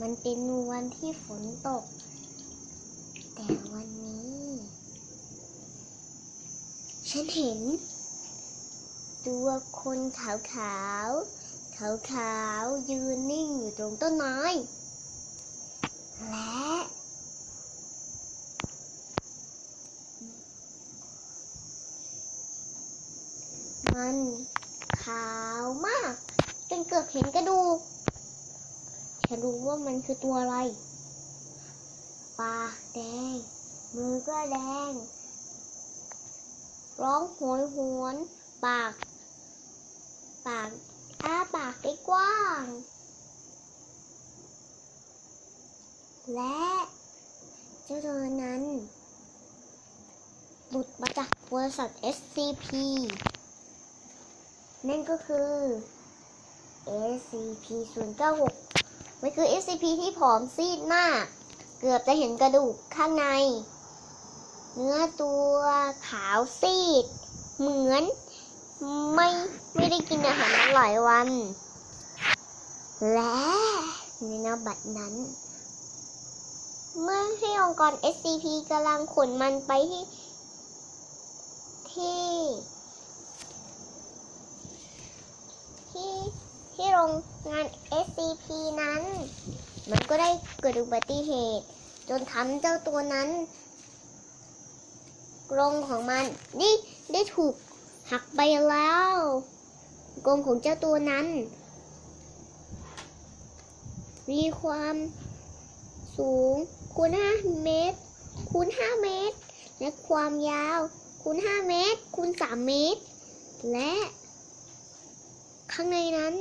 มันเป็นวันที่ฝนตก แต่วันนี้ ฉันเห็น ตัวคนขาวขาวขาวขาวยืนนิ่งอยู่ตรงต้นไม้ และ มันขาวมากจนเกือบเห็นกระดูก ฉันรู้ว่ามันคือตัวอะไร ปากแดง มือก็แดง ร้องโหยหวน ปาก ปากอ้าปากได้กว้าง และเจ้าตัวนั้นหลุดมาจากบริษัท SCP นั่นก็คือ SCP 096 มันคือ SCP ที่ผอมซีดมาก เกือบจะเห็นกระดูกข้างใน เนื้อตัวขาวซีด เหมือนไม่ไม่ได้กินอาหารมาหลายวัน และในนบัดนั้น เมื่อที่องค์กร SCP กำลังขนมันไปที่ที่ งงาน SCP นั้น มันก็ได้เกิดอุบัติเหตุ จนทำเจ้าตัวนั้นกรงของมันนี่ได้ถูกหักไปแล้วกรงของเจ้าตัวนั้น มีความสูงคูณ5เมตรคูณ5เมตร และความยาวคูณ5เมตรคูณ3เมตร และข้างในนั้น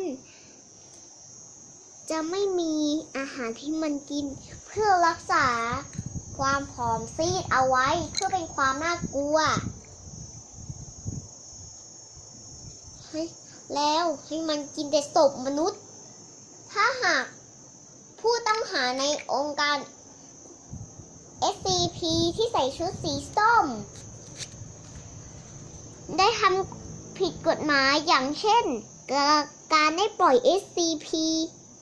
จะไม่มีอาหารที่มันกิน เพื่อรักษาความผอมซีดเอาไว้เพื่อเป็นความน่ากลัวแล้วให้มันกินแต่ศพมนุษย์ ถ้าหากผู้ต้องหาในองค์การ SCP ที่ใส่ชุดสีส้ม ได้ทำผิดกฎหมายอย่างเช่น การได้ปล่อย SCP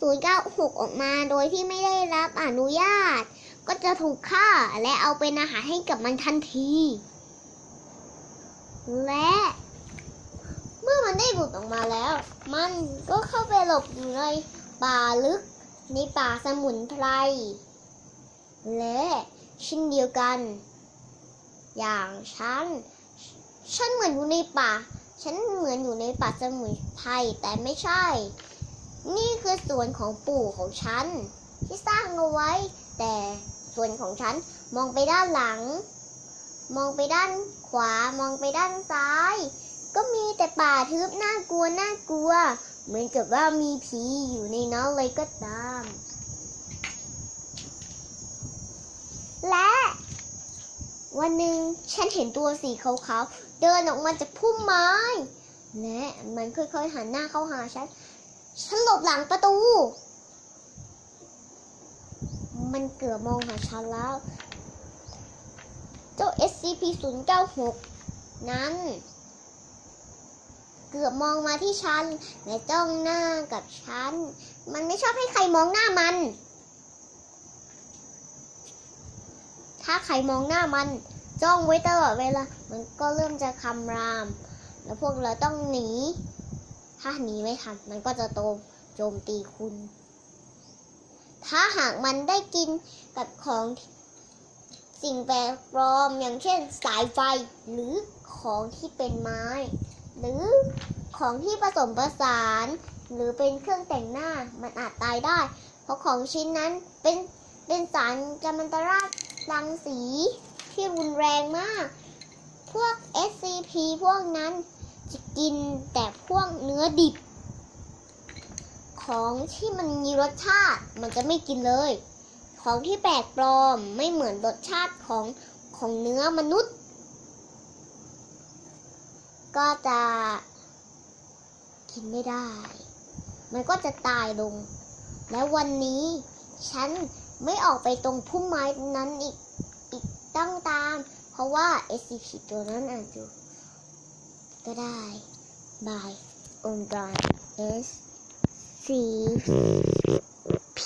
096 ออกมาโดยที่ไม่ได้รับอนุญาต ก็จะถูกฆ่าและเอาเป็นอาหารให้กับมันทันที และเมื่อมันได้หลุดออกมาแล้ว มันก็เข้าไปหลบอยู่ในป่าลึกในป่าสมุนไพร และเช่นเดียวกัน อย่างฉัน ฉันเหมือนอยู่ในป่า ฉันเหมือนอยู่ในป่าสมุนไพรแต่ไม่ใช่ นี่คือสวนของปู่ของฉัน ที่สร้างเอาไว้ แต่สวนของฉันมองไปด้านหลัง มองไปด้านขวามองไปด้านซ้าย ก็มีแต่ป่าทึบน่ากลัวน่ากลัว เหมือนกับว่ามีผีอยู่ในนั้นเลยก็ตาม และวันหนึ่งฉันเห็นตัวสีขาวๆเดินออกมาจากพุ่มไม้ และมันค่อยๆหันหน้าเข้าหาฉัน ฉันหลบหลังประตู มันเกือบมองหาฉันแล้ว เจ้า SCP-096 นั้น เกือบมองมาที่ฉันและจ้องหน้ากับฉัน มันไม่ชอบให้ใครมองหน้ามัน ถ้าใครมองหน้ามัน จ้องไว้ตลอดเวลา มันก็เริ่มจะคำราม แล้วพวกเราต้องหนี ถ้าหนีไม่ทันมันก็จะโตโจมตีคุณ ถ้าหากมันได้กินกับของสิ่งแปลกปลอมอย่างเช่นสายไฟหรือของที่เป็นไม้ หรือของที่ผสมผสาน หรือเป็นเครื่องแต่งหน้ามันอาจตายได้ เพราะของชิ้นนั้นเป็นเป็นสารกัมมันตรังรังสีที่รุนแรงมาก พวก SCP พวกนั้น จะกินแต่พวกเนื้อดิบ ของที่มันมีรสชาติมันจะไม่กินเลย ของที่แปลกปลอมไม่เหมือนรสชาติของของเนื้อมนุษย์ ก็จะกินไม่ได้ มันก็จะตายลง และวันนี้ฉันไม่ออกไปตรงพุ่มไม้นั้นอีกอีกตั้งตาม เพราะว่า SCP ตัวนั้นอาจจะ ก็ได้บายองค์กร S C P